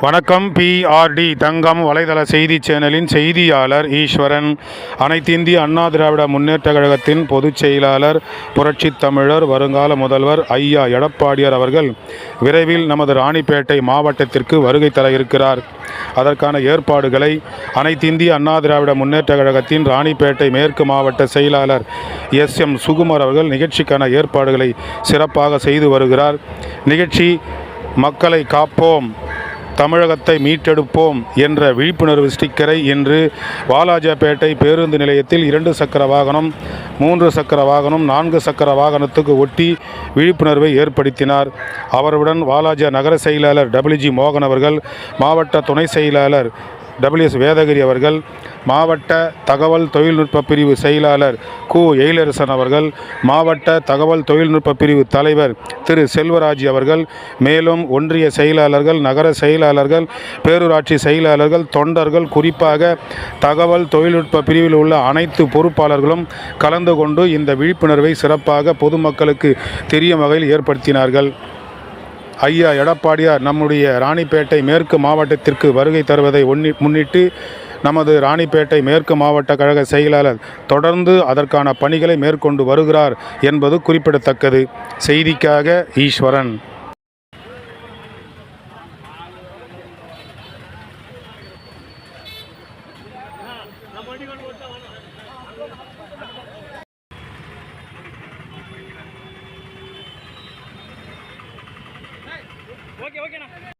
வணக்கம் பிஆர்டி தங்கம் வலைதள செய்தி சேனலின் செய்தியாளர் ஈஸ்வரன். அனைத்திந்திய அண்ணா திராவிட முன்னேற்ற கழகத்தின் பொதுச் செயலாளர் புரட்சித் தமிழர் வருங்கால முதல்வர் ஐயா எடப்பாடியார் அவர்கள் விரைவில் நமது ராணிப்பேட்டை மாவட்டத்திற்கு வருகை தர இருக்கிறார். அதற்கான ஏற்பாடுகளை அனைத்திந்திய அண்ணா திராவிட முன்னேற்ற கழகத்தின் ராணிப்பேட்டை மேற்கு மாவட்ட செயலாளர் எஸ் எம் சுகுமார் அவர்கள் நிகழ்ச்சிக்கான ஏற்பாடுகளை சிறப்பாக செய்து வருகிறார். நிகழ்ச்சி மக்களை காப்போம். தமிழகத்தை மீட்டெடுப்போம் என்ற விழிப்புணர்வு ஸ்டிக்கரை இன்று வாலாஜாபேட்டை பேருந்து நிலையத்தில் இரண்டு சக்கர வாகனம் மூன்று சக்கர வாகனம் நான்கு சக்கர வாகனத்துக்கு ஒட்டி விழிப்புணர்வை ஏற்படுத்தினார். அவருடன் வாலாஜா நகர செயலாளர் டபிள்யூஜி மோகன் அவர்கள் மாவட்ட துணை செயலாளர் டபிள்யூஎஸ் வேதகிரி அவர்கள் மாவட்ட தகவல் தொழில்நுட்ப பிரிவு செயலாளர் கு. எயிலரசன் அவர்கள் மாவட்ட தகவல் தொழில்நுட்ப பிரிவு தலைவர் திரு. செல்வராஜ் அவர்கள் மேலும் ஒன்றிய செயலாளர்கள் நகர செயலாளர்கள் பேரூராட்சி செயலாளர்கள் தொண்டர்கள் குறிப்பாக தகவல் தொழில்நுட்ப பிரிவில் உள்ள அனைத்து பொறுப்பாளர்களும் கலந்து கொண்டு இந்த விழிப்புணர்வை சிறப்பாக பொதுமக்களுக்கு தெரியும் வகையில் ஏற்படுத்தினார்கள். ஐயா எடப்பாடியார் நம்முடைய ராணிப்பேட்டை மேற்கு மாவட்டத்திற்கு வருகை தருவதை ஒன்னி முன்னிட்டு நமது ராணிப்பேட்டை மேற்கு மாவட்ட கழக செயலாளர் தொடர்ந்து அதற்கான பணிகளை மேற்கொண்டு வருகிறார் என்பது குறிப்பிடத்தக்கது. செய்திக்காக ஈஸ்வரன். ஓகே ஓகேண்ணா.